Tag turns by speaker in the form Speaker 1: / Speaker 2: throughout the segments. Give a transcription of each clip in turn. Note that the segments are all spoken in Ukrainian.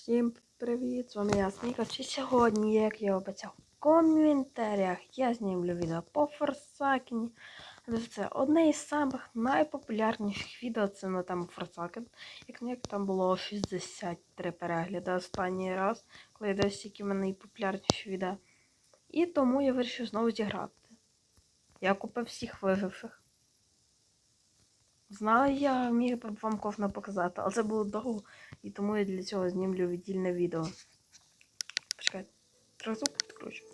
Speaker 1: Всім привіт! З вами я Сміхач. І сьогодні, як я обіцяв в коментарях, я знімлю відео по Форсакені. Це одне із самих найпопулярніших відео це на тему Форсакен. Як як там було 63 перегляди останній раз, коли я досі які в мене найпопулярніші відео. І тому я вирішив знову зіграти. Я купив всіх виживших. Знаю, я міг би вам кожного показати, але це було довго, і тому я для цього знімлю віддільне відео. Почекайте, трохи підкручу.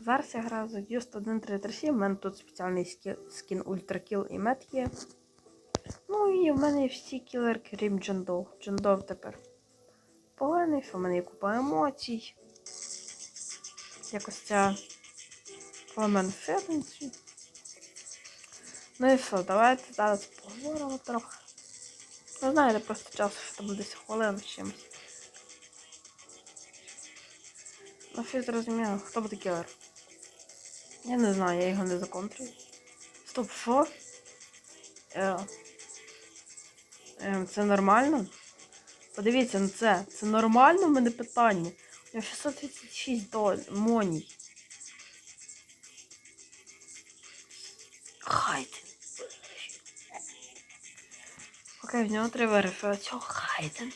Speaker 1: Зараз я граю за Just 1337, у мене тут спеціальний скін Ultra Kill і Мет є. Ну і в мене всі кілер, крім Джондов. Джондов тепер поганий, в мене є купа емоцій. Якось ця Фомен Фетенсі. Ну і що, давайте зараз поговоримо трохи. Ну, знаєте, просто час, що буде 10 хвилин з чимось. Ну, щось зрозуміло, хто буде кілер? Я не знаю, я його не законтрую. Стоп, що? Е, е, це нормально? Подивіться на це. Це нормально в мене питання. У мене 636 доль... моній. Хайден. Окей, в нього треба. Цього Хайден.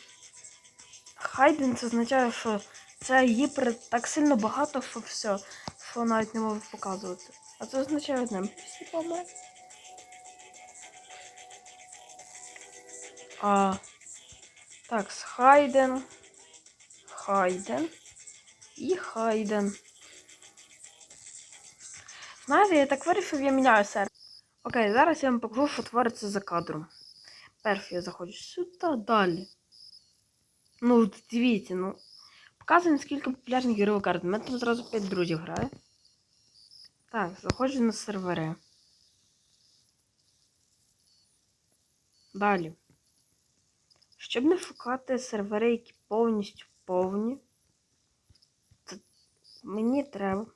Speaker 1: Хайден це означає, що це гіпер так сильно багато, що все, що навіть не можу показувати. А це означає одне. А, так, з Хайден. Хайден. І Хайден. Знаєте, я так вирішив, я міняю сервер. Окей, зараз я вам покажу, що твориться за кадром. Перше я заходжу сюди, далі. Ну, дивіться, ну. Показуємо, скільки популярних ігрових карт. У мене там зразу 5 друзів грає. Так, заходжу на сервери. Далі. Щоб не шукати сервери, які повністю повні, то мені треба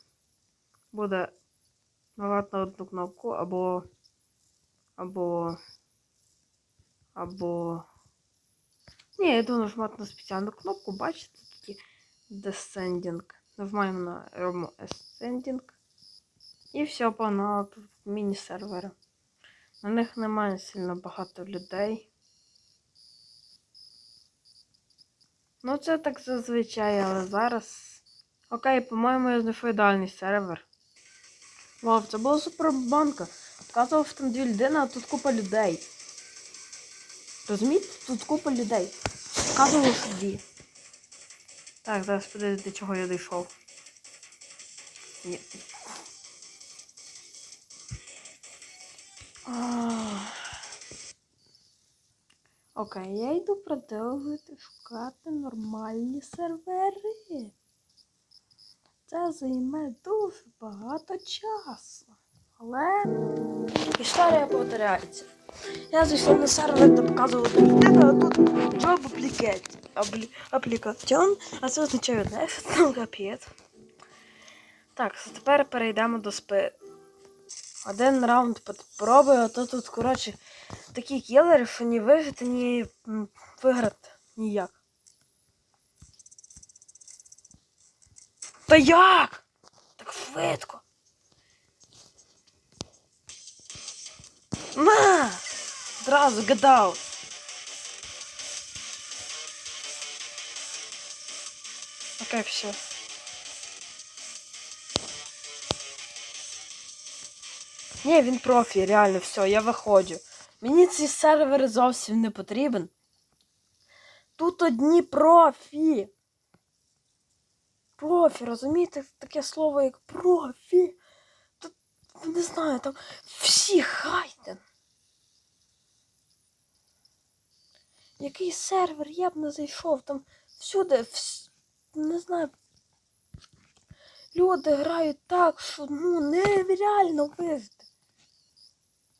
Speaker 1: буде нажати на одну кнопку або. або. Або. Ні, я йду нажимати на спеціальну кнопку, бачите, такі Descending. Нажимаємо на робимо Ascending. І все, погнали тут міні-сервери. На них немає сильно багато людей. Ну, це так зазвичай, але зараз. Окей, по-моєму, я знайшов ідеальний сервер. Вау, це була супербанка. Вказував, там дві людини, а тут купа людей. Розумієте? Тут купа людей. Вказував, що. Так, зараз подивіться, до чого я дійшов. Ні. Окей, я йду продовжувати шукати нормальні сервери. Це займе дуже багато часу. Але історія повторяється. Я зайшов на сервер, де показували людину, а тут job application. Аплікаціон, а це означає одне, що там капець. Так, тепер перейдемо до спи. Один раунд попробую, а то тут, коротше, такі кілери, що ні вижити, ні виграти ніяк. Та як? Так швидко. На! Зразу гадав. Окей, все. Ні, він профі, реально, все, я виходжу. Мені цей сервер зовсім не потрібен. Тут одні профі. Профі, розумієте, таке слово як профі. Тут, не знаю, там всі хайтен. Який сервер, я б не зайшов, там всюди, вс... не знаю. Люди грають так, що ну нереально вижити.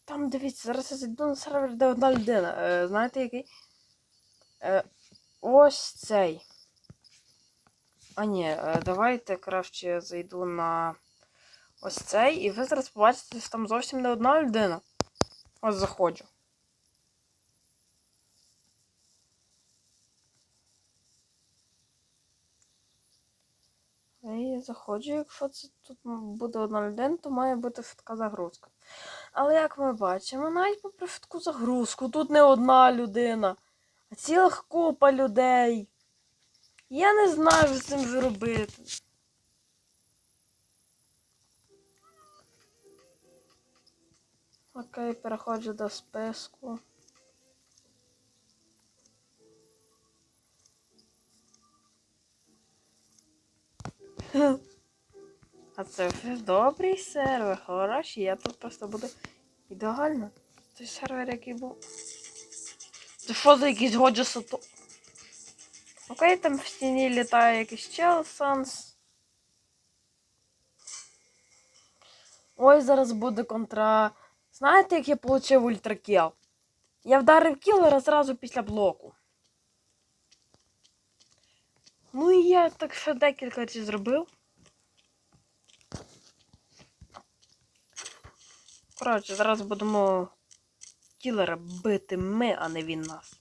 Speaker 1: Там дивіться, зараз я зайду на сервер, де одна людина. Е, знаєте який? Е, ось цей. А ні, е, давайте краще зайду на ось цей, і ви зараз побачите, що там зовсім не одна людина. Ось заходжу. І заходжу. Якщо це тут буде одна людина, то має бути швидка загрузка. Але як ми бачимо, навіть попри швидку загрузку, тут не одна людина, а ціла купа людей. Я не знаю, що з цим зробити. Окей, переходжу до списку. А це вже добрий сервер, хороший, я тут просто буду ідеально. Той сервер, який був. Це що за якийсь Годжа Сато? Окей, там в стіні літає якийсь чел Санс. Ой, зараз буде контра. Знаєте, як я отримав ультракіл? Я вдарив кілера зразу після блоку. Ну і я так ще декілька разів зробив. Коротше, зараз будемо кілера бити ми, а не він нас.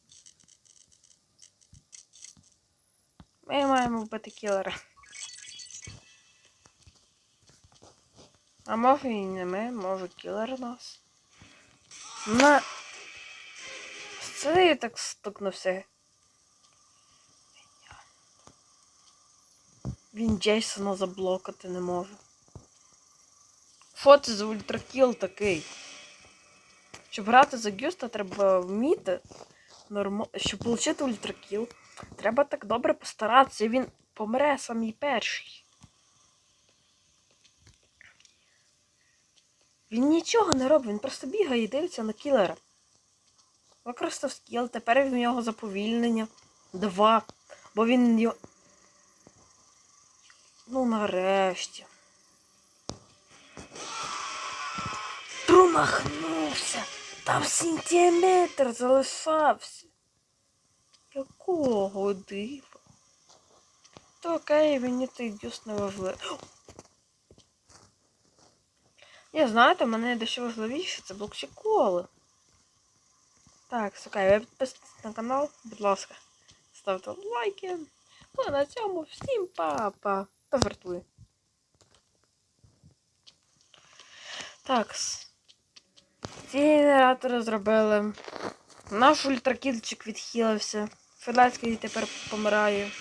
Speaker 1: Ми маємо вбити кілера. А може і не ми, може кілер нас. На. Це я так стукнувся. Він Джейсона заблокати не може. Що за ультракіл такий? Щоб грати за Гюста, треба вміти. Норм... Щоб отримати ультракіл, треба так добре постаратися. Він помре самий перший. Він нічого не робить, він просто бігає і дивиться на кілера. Використав скіл, тепер в нього заповільнення. Два. Бо він його. Ну нарешті. Промахнувся. Там сантиметр залишався. Якого дива? То окей, мені той дюс не важливий. Ні, знаєте, мене дещо важливіше, це блок коли. Так, окей, ви підписуйтесь на канал, будь ласка, ставте лайки. Ну а на цьому всім па-па. Та жартую. Так. Ці генератори зробили. Наш ультракільчик відхилився. Федацький тепер помирає.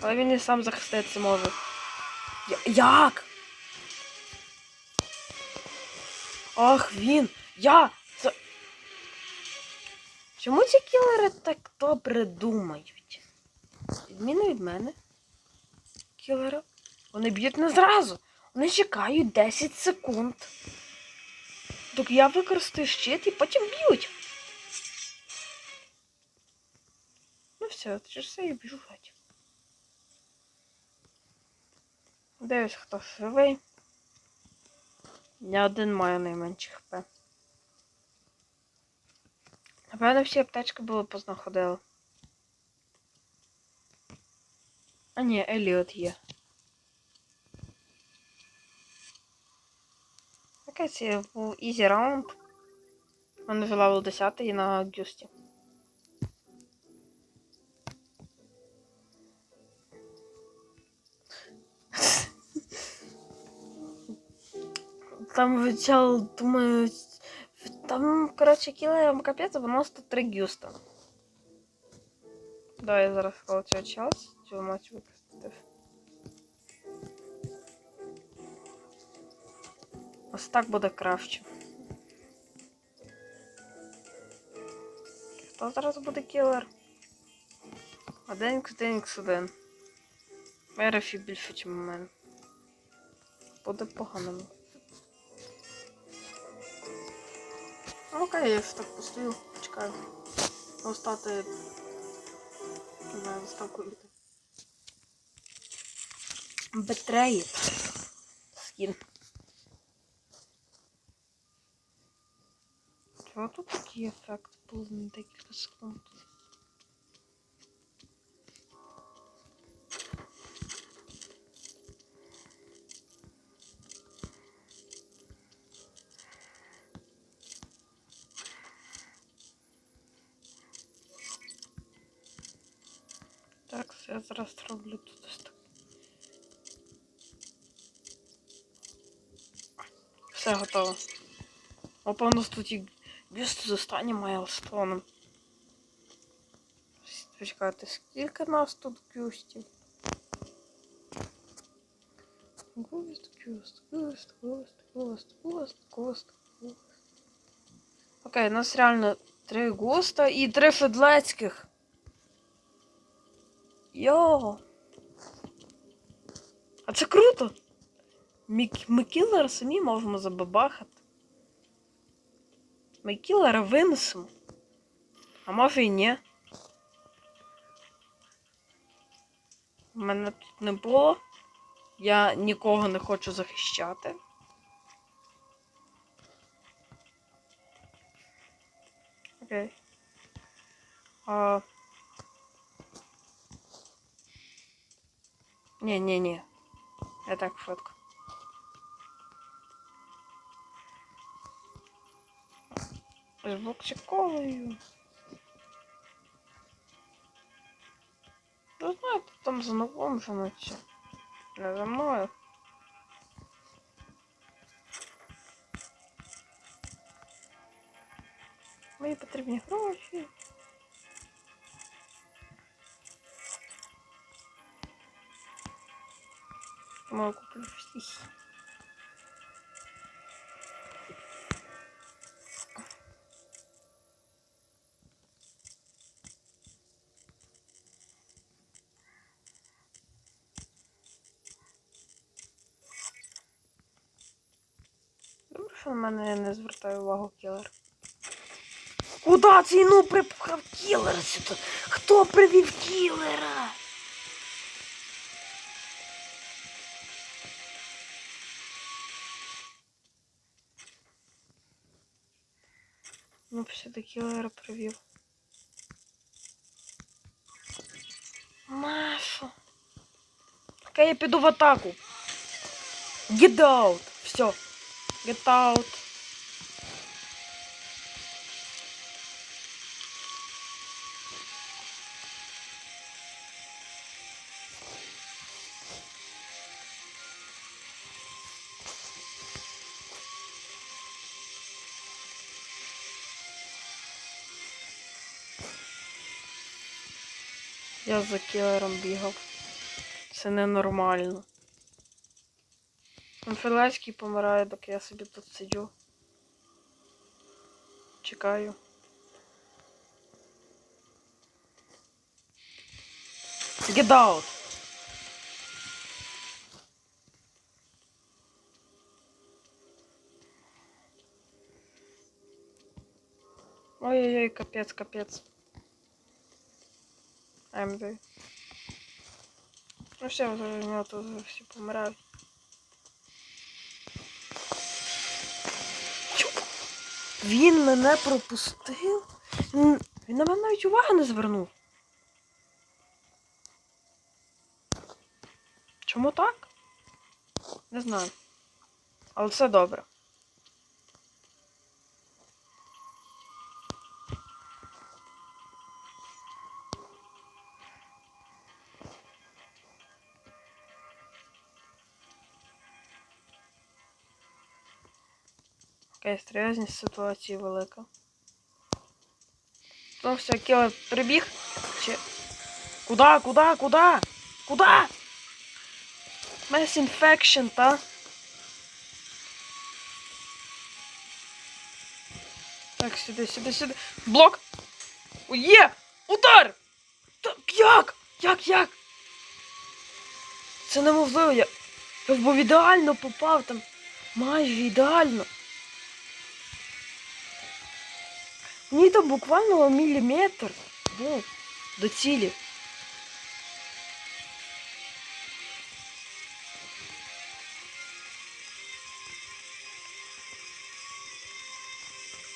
Speaker 1: Але він і сам захиститися може. Як? Ах, він! Я! Це... Чому ці кілери так добре думають? Відміну від мене. Кілера. Вони б'ють не зразу. Вони чекають 10 секунд. Так я використаю щит і потім б'ють. Ну все, через все і біжу геть. Дивись, хто живий. Я один маю найменше хп. Напевно, всі аптечки були познаходили. А ні, Еліот є. Окей, це був ізі раунд. У мене вже левел 10 і на гюсті. Там вичал, думаю, там, коротше, кілером капець, воно 103 гюста. Да, я зараз получаю час, цю матч використати. Ось так буде краще. Хто зараз буде кілер? Один один один. Мерефі більше, ніж у мене. Буде погано. Ну, Окей, я ж так постою, чекаю. Остати. Не знаю. Бетреїт. Скін. Чого тут такий ефект був на декілька секунд? Так, я зараз роблю тут ось так. Все готово. Опа, у нас тут і бюст з останнім майлстоном. Почекайте, скільки нас тут бюстів? Густ, густ, густ, густ, густ, густ, густ, густ. Окей, у нас реально три густа і три федлецьких. Йо! А це круто! Ми, ми кілера самі можемо забабахати. Ми кілера винесемо. А може і ні. Мене тут не було. Я нікого не хочу захищати. Окей. А... Ні, ні, ні. Я так фотку. З боксиковою. Ну, знаєте, там за новом женуться. Не за мною. Мені потрібні гроші. Тому я куплю всіх. Що на мене не звертає увагу кілер. Куда ну припхав кілера сюди? Хто привів кілера? Ну, все-таки кілера привів. Машу. Окей, я піду в атаку. Get out. Все. Get out. Я за кілером бігав. Це ненормально. Конфелецький помирає, доки я собі тут сиджу. Чекаю. Get out! Ой-ой-ой, капец, капец. МД. Ну все, у нього тут вже всі Він мене пропустив? Він на мене навіть уваги не звернув. Чому так? Не знаю. Але все добре. Окей, серйозність ситуації велика. Ну все, кілер прибіг. Чи... Куда, куда, куда? Куда? Mass infection, та? Так, сюди, сюди, сюди. Блок! О, є! Удар! Так, як? Як, як? Це неможливо, я... Я був ідеально попав там. Майже ідеально. Мені там буквально міліметр був до цілі.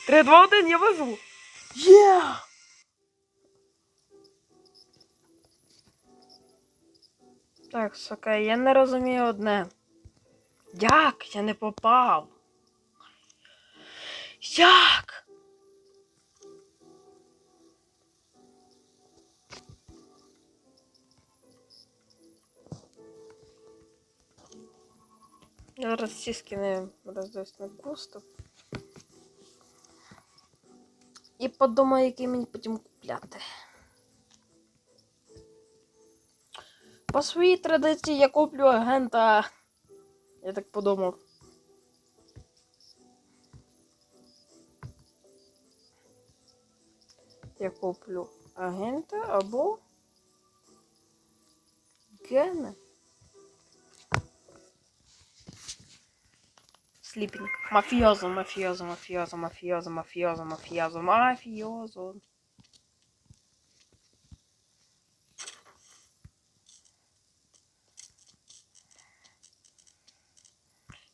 Speaker 1: Три, два, один, я виживу. Є! Так, окей, я не розумію одне. Як я не попав? Як? Я зараз всі скини роздаюсь на кусту. І подумаю, який мені потім купляти. По своїй традиції я куплю агента. Я так подумав. Я куплю агента або гена. Сліпінг. Мафіозо, мафіозо, мафіозо, мафіозо, мафіозо, мафіозо, мафіозо.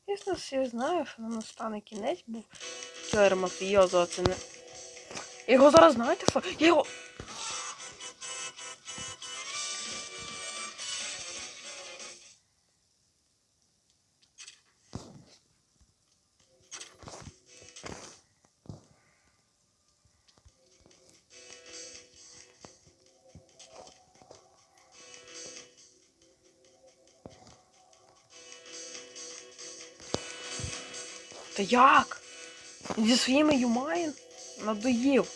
Speaker 1: Ясно, всі знаю, що нам настане кінець був кілер мафіозо, а це не. Я його зараз знаєте що? Я його. Як? Зі своїми Юмайн надоїв.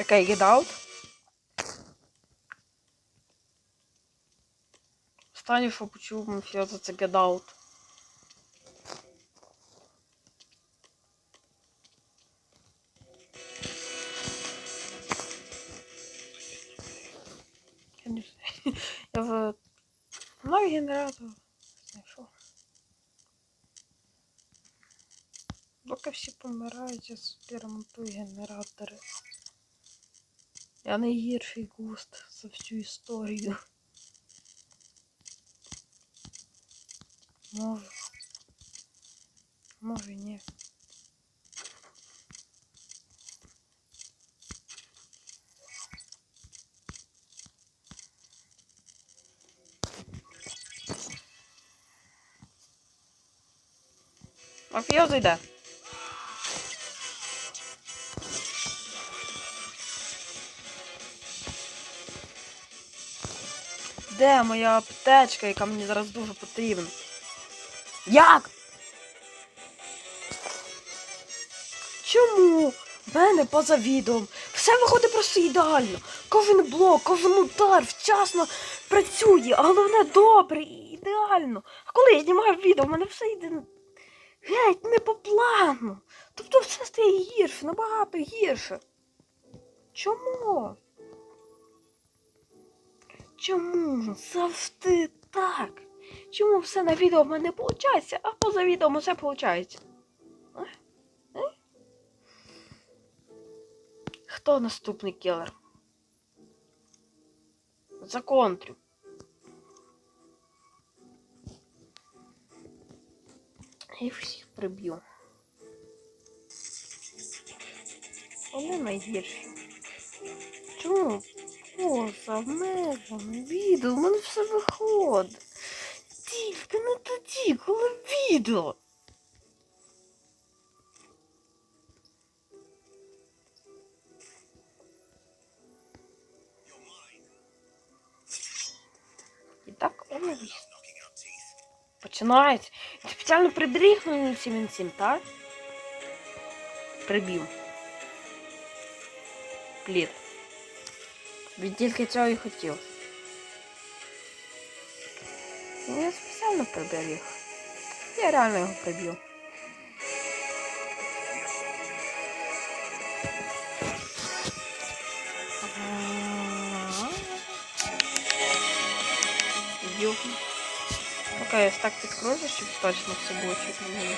Speaker 1: Окей, get out. Останнє, що почув мафіоза, це get out. всі помирають, я собі ремонтую генератори. Я найгірший густ за всю історію. Може. Може ні. Мафіозо йде. Де моя аптечка, яка мені зараз дуже потрібна? Як? Чому? В мене поза відео. Все виходить просто ідеально. Кожен блок, кожен удар вчасно працює, а головне добре і ідеально. А коли я знімаю відео, в мене все йде геть не по плану. Тобто все стає гірше, набагато гірше. Чому? Чому завжди так? Чому все на відео в мене не виходить, а поза відео все виходить? А? А? Хто наступний кілер? Законтрю. Я всіх приб'ю. Вони найгірші. Чому? Поза межами відео, в мене все виходить. Тільки не тоді, коли відео. І так ой. Починається. Ти спеціально приберіг на 077, так? Прибив. Плід. Він тільки цього і хотів. Ну, Я спеціально приберіг. Я реально його приб'ю. Б'ю. Поки я так підкручу, щоб точно все було чутно. мені.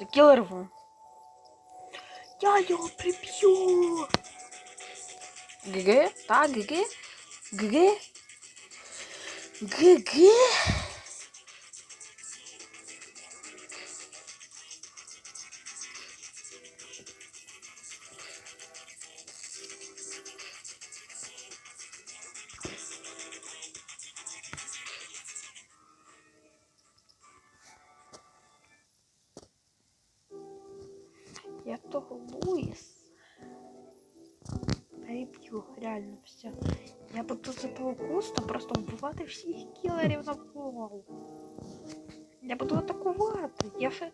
Speaker 1: За кілерву. Я його приб'ю. ГГ? Так, ГГ? ГГ? ГГ? Всіх кілерів навколо. Я буду атакувати. Я ще...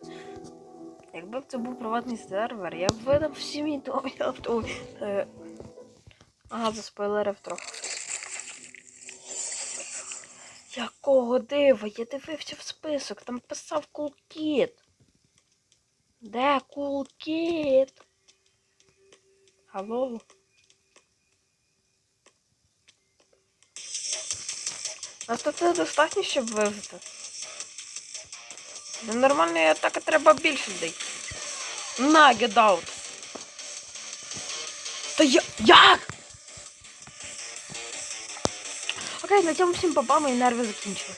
Speaker 1: Якби це був приватний сервер, я б видав всі відео. Я б то... Е... Ага, заспойлерив трохи. Якого дива? Я дивився в список, там писав Кулкіт. Де Кулкіт? Алло? То це достатньо, щоб вижити. Для нормальної атаки треба більше людей. На, get out. Та я... Як? Окей, на цьому всім бабами і нерви закінчили.